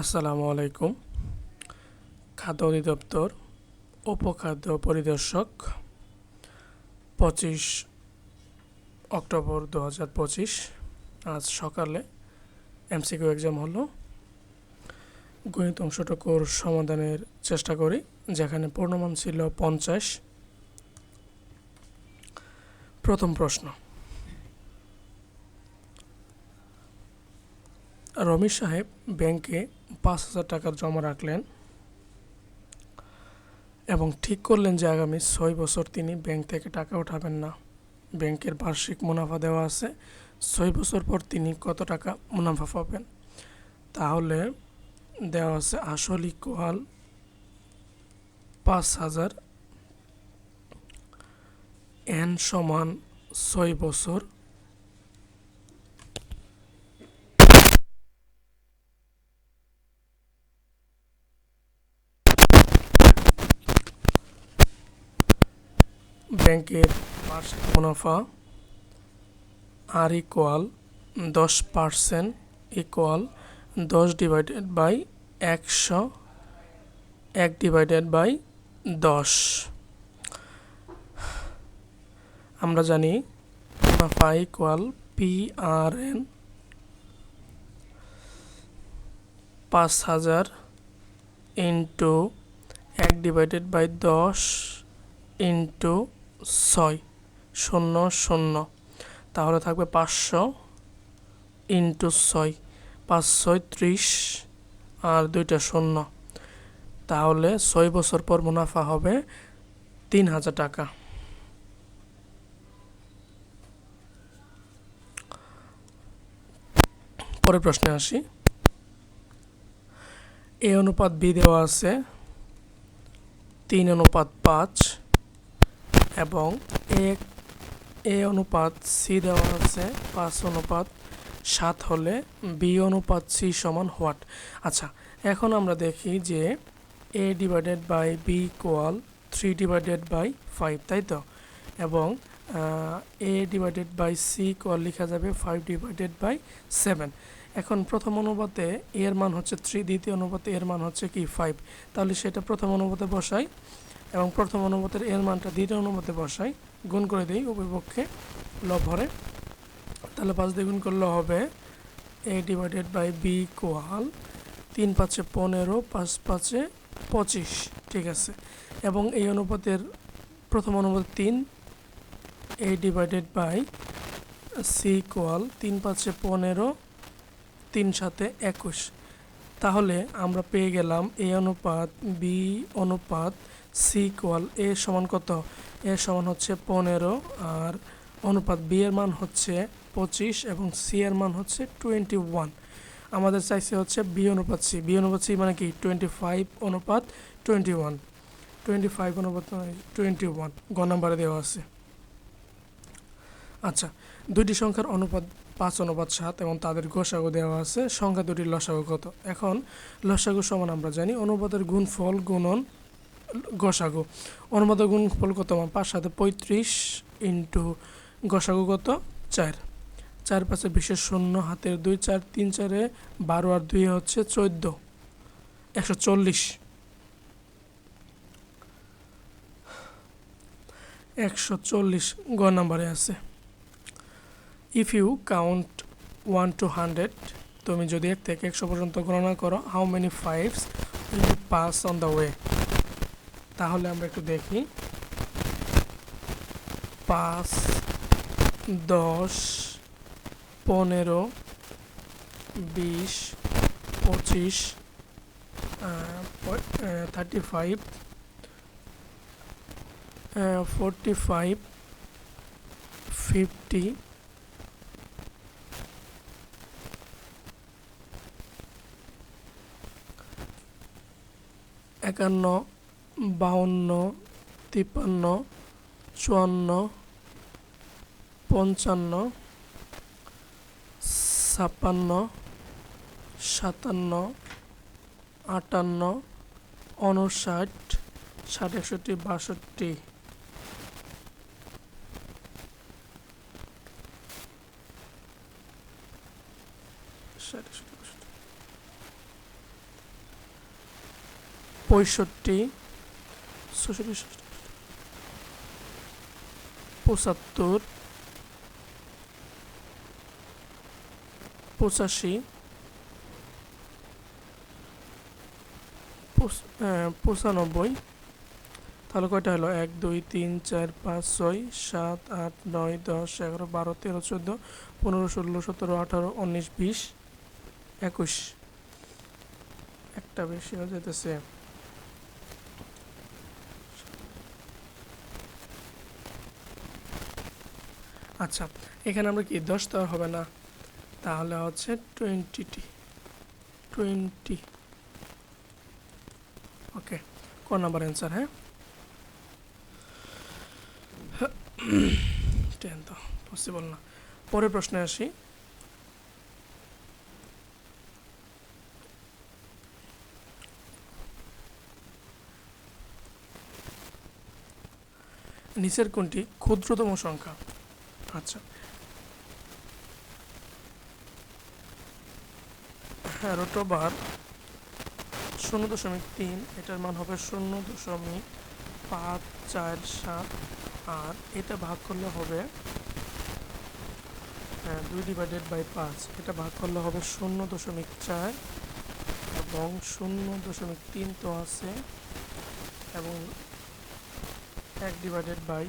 আসসালামু আলাইকুম। খাদ্য অধিদপ্তর, উপখাদ্য পরিদর্শক, পঁচিশ অক্টোবর দু হাজার পঁচিশ, আজ সকালে এমসিকিউ এক্সাম হলো। গণিত অংশটুকুর সমাধানের চেষ্টা করি, যেখানে পূর্ণমান ছিল পঞ্চাশ। প্রথম প্রশ্ন। রমি সাহেব ব্যাংকে পাঁচ হাজার টাকা জমা রাখলেন এবং ঠিক করলেন যে আগামী ছয় বছর তিনি ব্যাংক থেকে টাকা উঠাবেন না। ব্যাংকের বার্ষিক মুনাফা দেওয়া আছে। ছয় বছর পর তিনি কত টাকা মুনাফা পাবেন? তাহলে দেওয়া আছে আসল ইকুয়াল পাঁচ হাজার এন সমান ছয় বছর ব্যাংকের বার্ষিক মুনাফা আর ইকুয়াল দশ পার্সেন্ট ইকুয়াল দশ ডিভাইডেড বাই একশো, এক ডিভাইডেড বাই দশ। আমরা জানি মুনাফা ইকুয়াল পি আর এন পাঁচ হাজার ইন্টু এক ডিভাইডেড বাই দশ ইন্টু ছয়, শূন্য শূন্য। তাহলে থাকবে পাঁচশো ইন্টু ছয় পাঁচ ত্রিশ আর দুইটা শূন্য। তাহলে ছয় বছর পর মুনাফা হবে তিন হাজার টাকা। পরের প্রশ্নে আসি। এ অনুপাত বি দেওয়া আছে, তিন অনুপাত পাঁচ এবং এ এ অনুপাত সি দেওয়া আছে পাঁচ অনুপাত সাত হলে বি অনুপাত সি সমান হোয়াট? আচ্ছা এখন আমরা দেখি যে A divided by B equal three divided by five, তাই তো? এবং A divided by C equal লেখা যাবে ফাইভ ডিভাইডেড বাই সেভেন। এখন প্রথম অনুপাতে এর মান হচ্ছে থ্রি, দ্বিতীয় অনুপাতে এর মান হচ্ছে কি? ফাইভ। তাহলে সেটা প্রথম অনুপাতে বসাই। এবং প্রথম অনুপাতের এর মানটা দ্বিতীয় অনুপাতে বসাই, গুণ করে দিই উভয়পক্ষে লব তাহলে পাঁচ দিয়ে গুণ করলে হবে A divided by B equal তিন পাঁচে পনেরো, পাঁচ পাঁচে পঁচিশ, ঠিক আছে। এবং এই অনুপাতের প্রথম অনুপাত তিন A divided by C equal তিন পাঁচে পনেরো, তিন সাথে একুশ। তাহলে আমরা পেয়ে গেলাম এ অনুপাত বি অনুপাত সি কোয়াল এ সমান কত? এ সমান হচ্ছে পনেরো আর অনুপাত বি এর মান হচ্ছে পঁচিশ এবং সি এর মান হচ্ছে টোয়েন্টি ওয়ান আমাদের চাইছে হচ্ছে বি অনুপাত সি বি অনুপাত সি মানে কি? টোয়েন্টি ফাইভ অনুপাত টোয়েন্টি ওয়ান টোয়েন্টি ফাইভ অনুপাত টোয়েন্টি ওয়ান গ নাম্বারে দেওয়া আছে। আচ্ছা দুইটি সংখ্যার অনুপাত পাঁচ অনুপাত সাত এবং তাদের গোসাগু দেওয়া আছে। সংখ্যা দুটির লসাগু কত? এখন লসাগু সমান আমরা জানি। অনুপাতের গুণফল গুণন গসাগু। অনুপাতের গুণফল কত? মান পাঁচ সাথে পঁয়ত্রিশ ইন্টু গসাগু কত? চার। চার পাশে বিশেষ শূন্য, হাতের দুই, চার, তিন, চারে বারো আর দুই হচ্ছে চোদ্দ। একশো চল্লিশ। একশো চল্লিশ গ নাম্বারে আছে। If you count one two hundred তুমি যদি এক থেকে একশো পর্যন্ত গণনা করো how many fives pass on the way তাহলে আমরা একটু দেখি। পাঁচ, দশ, পনেরো, বিশ, পঁচিশ thirty five forty five fifty একান্ন বাউন্ন তিপ্পান্ন চুয়ান্ন পঞ্চান্ন ছাপ্পান্ন সাতান্ন আটান্ন উনষাট ষাট একষট্টি বাষট্টি। ষাট বাষট্টি পঁয়ষট্টি পঁচাত্তর পঁচাশি পঁচ- আহ, পঁচানব্বই। তাহলে কয়টা হলো? এক দুই তিন চার পাঁচ ছয় সাত আট নয় দশ এগারো বারো তেরো চোদ্দ পনেরো ষোলো সতেরো আঠারো উনিশ বিশ একুশ। একটা বেশি হয়ে যেতেছে আচ্ছা এখানে আমরা কি দশ তো হবে না? তাহলে হচ্ছে টোয়েন্টিটি টোয়েন্টি ওকে, ক নাম্বার অ্যান্সার হ্যাঁ? টেন তো পসিবল না। পরের প্রশ্নে আসি। নিচের কোনটি ক্ষুদ্রতম সংখ্যা? আচ্ছা হ্যাঁ রোটোবার শূন্য দশমিক তিন, এটার মান হবে শূন্য দশমিক পাঁচ চার সাত, আর এটা ভাগ করলে হবে হ্যাঁ দুই ডিভাইডেড বাই পাঁচ, এটা ভাগ করলে হবে শূন্য দশমিক চার, এবং শূন্য দশমিক তিন তো আছে, এবং এক ডিভাইডেড বাই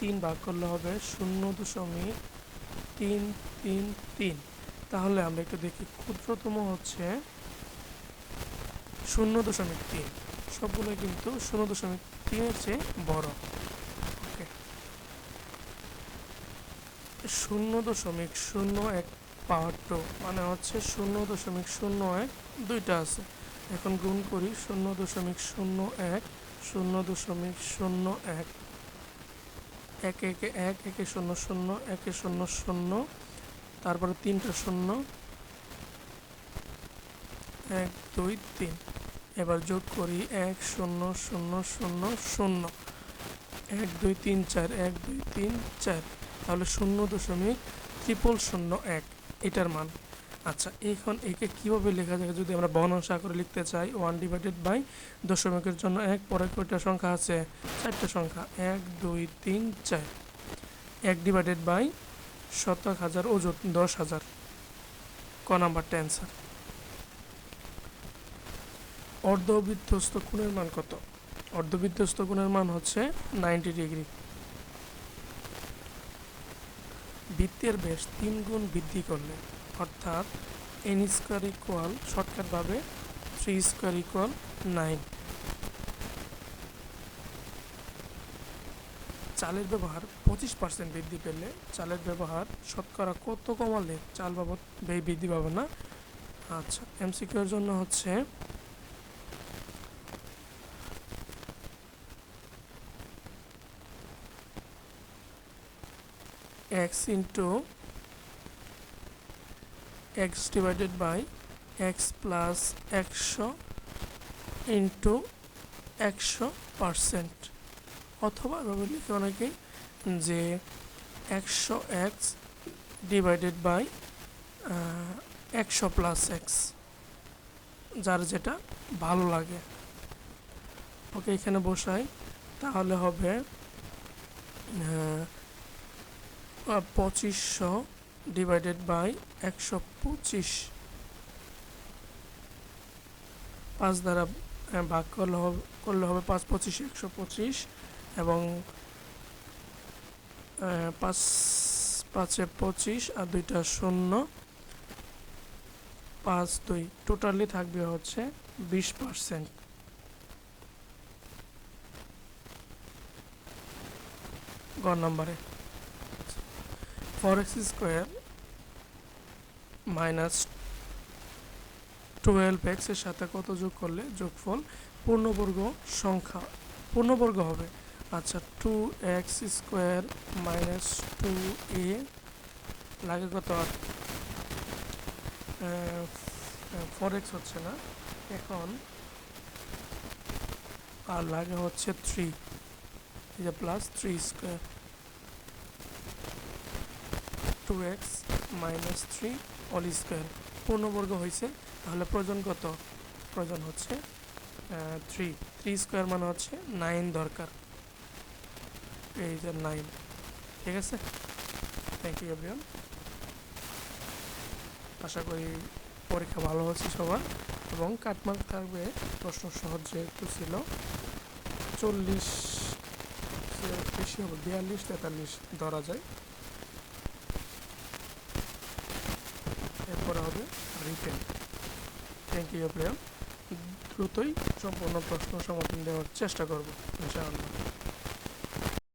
তিন ভাগ করলে হবে শূন্য দশমিক তিন তিন তিন। তাহলে আমরা একটু দেখি, ক্ষুদ্রতম হচ্ছে শূন্য দশমিক তিন। সবগুলো কিন্তু শূন্য দশমিক তিনের চেয়ে বড়। ওকে। শূন্য দশমিক শূন্য এক পাওয়ার টু মানে হচ্ছে শূন্য দশমিক শূন্য এক দুইটা আছে। এখন গুণ করি, শূন্য দশমিক শূন্য এক, শূন্য দশমিক শূন্য এক। এক একে এক, একে শূন্য শূন্য, একে শূন্য শূন্য, তারপরে তিনটা শূন্য। এক, দুই, তিন। এবার যোগ করি এক, শূন্য শূন্য শূন্য শূন্য। এক, দুই, তিন, চার। এক, দুই, তিন, চার। তাহলে শূন্য দশমিক ট্রিপল শূন্য এক। এটার মান। আচ্ছা এখন একে কীভাবে লেখা যায়? যদি আমরা বর্ণাংশ আকারে লিখতে চাই ওয়ান ডিভাইডেড বাই দশমিকের জন্য এক পরে কয়টা সংখ্যা আছে? চারটা সংখ্যা। এক, দুই, তিন, চার। এক ডিভাইডেড বাই শতক হাজার ওজন, দশ হাজার। ক নাম্বারটা অ্যান্সার অর্ধবৃত্তস্ত কোণের মান কত? অর্ধবৃত্তস্ত কোণের মান হচ্ছে নাইনটি ডিগ্রি বৃত্তের ব্যাস তিন গুণ বৃদ্ধি করলে অর্থাৎ এন স্কোয়ার ইকুয়াল শর্টকাটভাবে থ্রি স্কোয়ার ইকুয়াল নাইন চালের ব্যবহার পঁচিশ পার্সেন্ট বৃদ্ধি পেলে চালের ব্যবহার শতকরা কত কমালে চাল বাবদ ব্যয় বৃদ্ধি পাবে না? আচ্ছা এমসিকিউর জন্য হচ্ছে X into X divided by X plus একশো ইন্টু একশো পারসেন্ট অথবা এভাবে লিখে অনেকেই যে একশো এক্স ডিভাইডেড বাই একশো প্লাস এক্স যার যেটা ভালো লাগে। ওকে, এখানে বসাই। তাহলে হবে পঁচিশশো ডিভাইডেড বাই একশো পঁচিশ। পাঁচ দ্বারা আহ, ভাগ করলে হবে করলে হবে পাঁচ পঁচিশ একশো পঁচিশ এবং আহ, পাঁচ পাঁচে পঁচিশ আর দুইটা শূন্য পাঁচ দুই। টোটালি থাকবে হচ্ছে বিশ পার্সেন্ট গ নম্বরে। For X square minus twelve এক্সের সাথে কত যোগ করলে যোগফল পূর্ণবর্গ সংখ্যা, পূর্ণবর্গ হবে। আচ্ছা two X square minus two এ লাগে কত আর ফোর এক্স হচ্ছে না। এখন আর লাগে হচ্ছে থ্রি এই যে plus three square two X minus three all square পূর্ণবর্গ হয়েছে, তাহলে প্রয়োজন কত? প্রয়োজন হচ্ছে থ্রি থ্রি স্কোয়ার মানে হচ্ছে নাইন দরকার। এই যে নাইন ঠিক আছে? থ্যাংক ইউ এভরিওয়ান আশা করি পরীক্ষা ভালো হচ্ছে সবার। এবং কাটমার্ক থাকবে প্রশ্ন সহজ যেহেতু ছিল। চল্লিশ, বেশি হবে, বিয়াল্লিশ, তেতাল্লিশ ধরা যায় এরপরে হবে রিটেন থ্যাংক ইউ এভরিওয়ান দ্রুতই সম্পূর্ণ প্রশ্ন সমাধান দেওয়ার চেষ্টা করব ইনশাআল্লাহ।